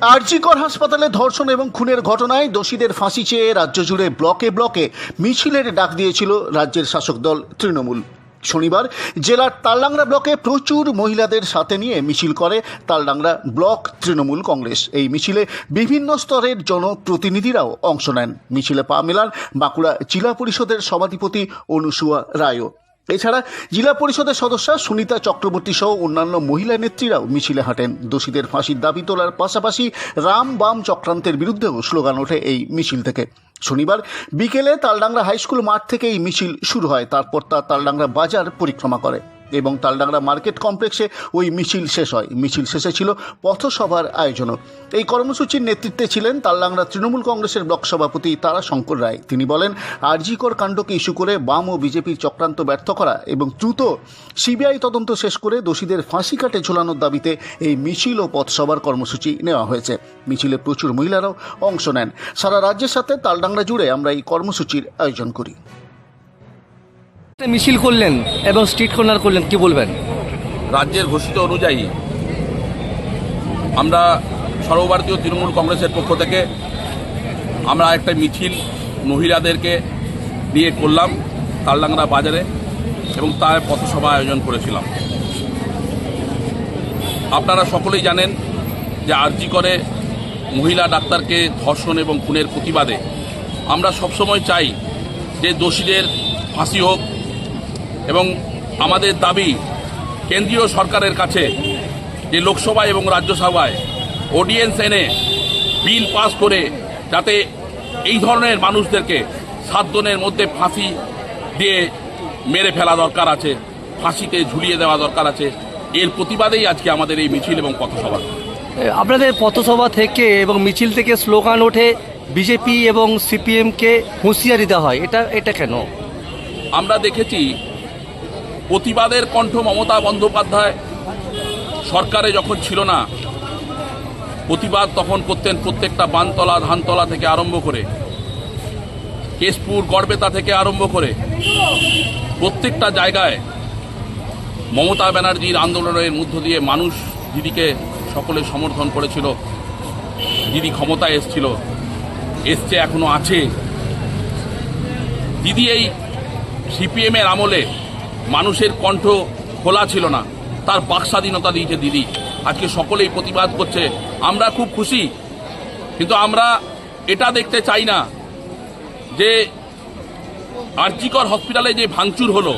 আরজিকর হাসপাতালে ধর্ষণ এবং খুনের ঘটনায় দোষীদের ফাঁসি চেয়ে রাজ্য জুড়ে ব্লকে ব্লকে মিছিলের ডাক দিয়েছিল রাজ্যের শাসক দল তৃণমূল। শনিবার জেলার তালডাংরা ব্লকে প্রচুর মহিলাদের সাথে নিয়ে মিছিল করে তালডাংরা ব্লক তৃণমূল কংগ্রেস। এই মিছিলে বিভিন্ন স্তরের জনপ্রতিনিধিরাও অংশ নেন। মিছিলে পা মেলান বাঁকুড়া জেলা পরিষদের সভাধিপতি অনুসুয়া রায়ও। এছাড়া জেলা পরিষদের সদস্য সুনিতা চক্রবর্তী সহ অন্যান্য মহিলা নেত্রীরাও মিছিলে হাঁটেন। দোষীদের ফাঁসির দাবি তোলার পাশাপাশি রাম বাম চক্রান্তের বিরুদ্ধেও স্লোগান ওঠে এই মিছিল থেকে। শনিবার বিকেলে তালডাংরা হাইস্কুল মাঠ থেকে এই মিছিল শুরু হয়। তারপর তা তালডাংরা বাজার পরিক্রমা করে। এবং তালডাংরা মার্কেট কমপ্লেক্সে ওই মিছিল শেষ হয়। মিছিল শেষে ছিল পথসভার আয়োজনও। এই কর্মসূচির নেতৃত্বে ছিলেন তালডাংরা তৃণমূল কংগ্রেসের ব্লক সভাপতি তারা শঙ্কর রায়। তিনি বলেন, আরজিকর কাণ্ডকে ইস্যু করে বাম ও বিজেপির চক্রান্ত ব্যর্থ করা এবং দ্রুত সিবিআই তদন্ত শেষ করে দোষীদের ফাঁসি কাটে ঝোলানোর দাবিতে এই মিছিল ও পথসভার কর্মসূচি নেওয়া হয়েছে। মিছিলে প্রচুর মহিলারাও অংশ নেন। সারা রাজ্যের সাথে তালডাংরা জুড়ে আমরা এই কর্মসূচির আয়োজন করি। মিছিল করলেন এবং স্ট্রিট কর্নার করলেন, কি বলবেন? রাজ্যের ঘোষিত অনুযায়ী আমরা সর্বভারতীয় তৃণমূল কংগ্রেসের পক্ষ থেকে আমরা একটা মিছিল মহিলাদেরকে নিয়ে করলাম তালডাংরা বাজারে এবং তার পথসভা আয়োজন করেছিলাম। আপনারা সকলেই জানেন যে আরজি করে মহিলা ডাক্তারকে ধর্ষণ এবং খুনের প্রতিবাদে আমরা সবসময় চাই যে দোষীদের ফাঁসি হোক এবং আমাদের দাবি কেন্দ্রীয় সরকারের কাছে যে লোকসভা এবং রাজ্যসভায় অডিয়েন্স এনে বিল পাস করে যাতে এই ধরনের মানুষদেরকে সাত দিনের মধ্যে ফাঁসি দিয়ে মেরে ফেলা দরকার আছে ফাঁসিতে ঝুলিয়ে দেওয়া দরকার আছে। এর প্রতিবাদেই আজকে আমাদের এই মিছিল এবং পথসভা। আপনাদের পথসভা থেকে এবং মিছিল থেকে স্লোগান ওঠে বিজেপি এবং সিপিএমকে হুঁশিয়ারি দেওয়া হয়। এটা এটা কেন? আমরা দেখেছি প্রতিবাদের কণ্ঠ মমতা বন্দ্যোপাধ্যায় সরকারে যখন ছিল না, প্রতিবাদ তখন করতেন প্রত্যেকটা বানতলা, ধানতলা থেকে আরম্ভ করে, কেশপুর, গড়বেতা থেকে আরম্ভ করে, প্রত্যেকটা জায়গায় মমতা ব্যানার্জির আন্দোলনের মধ্য দিয়ে মানুষ দিদিকে সকলে সমর্থন করেছিল, দিদি ক্ষমতায় এসছিল, এসছে এখনও আছে। দিদি এই সিপিএমের আমলে মানুষের কণ্ঠ খোলা ছিল না। তার বাকস্বাধীনতা দিয়েছে দিদি। আজকে সকলেই প্রতিবাদ করছে। আমরা খুব খুশি। কিন্তু আমরা এটা দেখতে চাই না যে আরজিকর হসপিটালে যে ভাঙচুর হলো,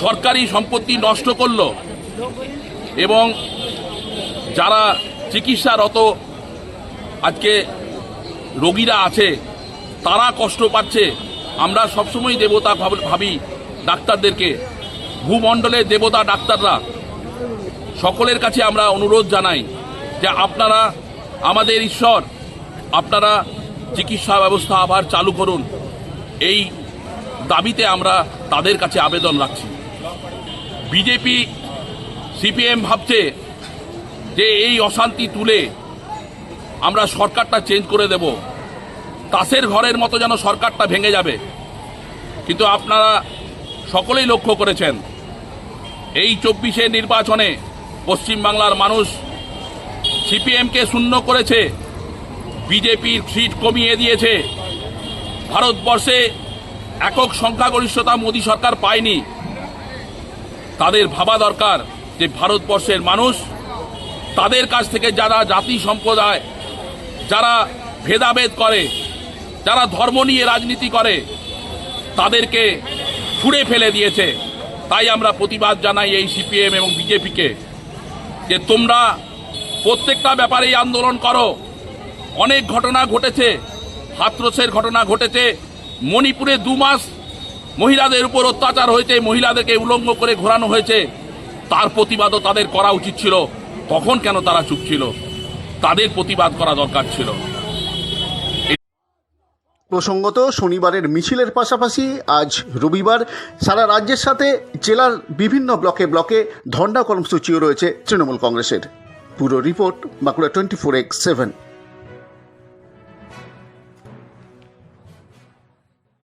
সরকারি সম্পত্তি নষ্ট করল এবং যারা চিকিৎসারত আজকে রোগীরা আছে, তারা কষ্ট পাচ্ছে। আমরা সবসময় দেবতা ভাব- ডাক্তারদেরকে ভূমণ্ডলের দেবতা ডাক্তাররা, সকলের কাছে আমরা অনুরোধ জানাই যে আপনারা আমাদের ঈশ্বর, আপনারা চিকিৎসা ব্যবস্থা আবার চালু করুন। এই দাবিতে আমরা তাদের কাছে আবেদন রাখছি। বিজেপি, সিপিএম ভাবছে যে এই অশান্তি তুলে আমরা সরকারটা চেঞ্জ করে দেব। তাসের ঘরের মতো যেন সরকারটা ভেঙে যাবে। কিন্তু আপনারা সকলেই লক্ষ্য করেছেন। এই চব্বিশে নির্বাচনে পশ্চিমবাংলার মানুষ সিপিএমকে শূন্য করেছে, বিজেপির সিট কমিয়ে দিয়েছে। ভারতবর্ষে একক সংখ্যাগরিষ্ঠতা মোদী সরকার পায়নি। তাদের ভাবা দরকার যে ভারতবর্ষের মানুষ, তাদের কাছ থেকে যারা জাতি সম্প্রদায়, যারা ভেদাভেদ করে, যারা ধর্ম নিয়ে রাজনীতি করে, তাদেরকে ছুঁড়ে ফেলে দিয়েছে। তাই আমরা প্রতিবাদ জানাই এই সিপিএম এবং বিজেপিকে যে তোমরা প্রত্যেকটা ব্যাপারেই আন্দোলন করো। অনেক ঘটনা ঘটেছে হাতরসের ঘটনা ঘটেছে। মণিপুরে দু মাস মহিলাদের উপর অত্যাচার হয়েছে, মহিলাদেরকে উলঙ্গ করে ঘোরানো হয়েছে। তার প্রতিবাদও তাদের করা উচিত ছিল। তখন কেন তারা চুপ ছিল? তাদের প্রতিবাদ করা দরকার ছিল। প্রসঙ্গত শনিবারের মিছিলের পাশাপাশি আজ রবিবার সারা রাজ্যের সাথে জেলার বিভিন্ন ব্লকে ব্লকে ধর্ণা কর্মসূচিও রয়েছে তৃণমূল কংগ্রেসের। পুরো report Bankura twenty four x seven.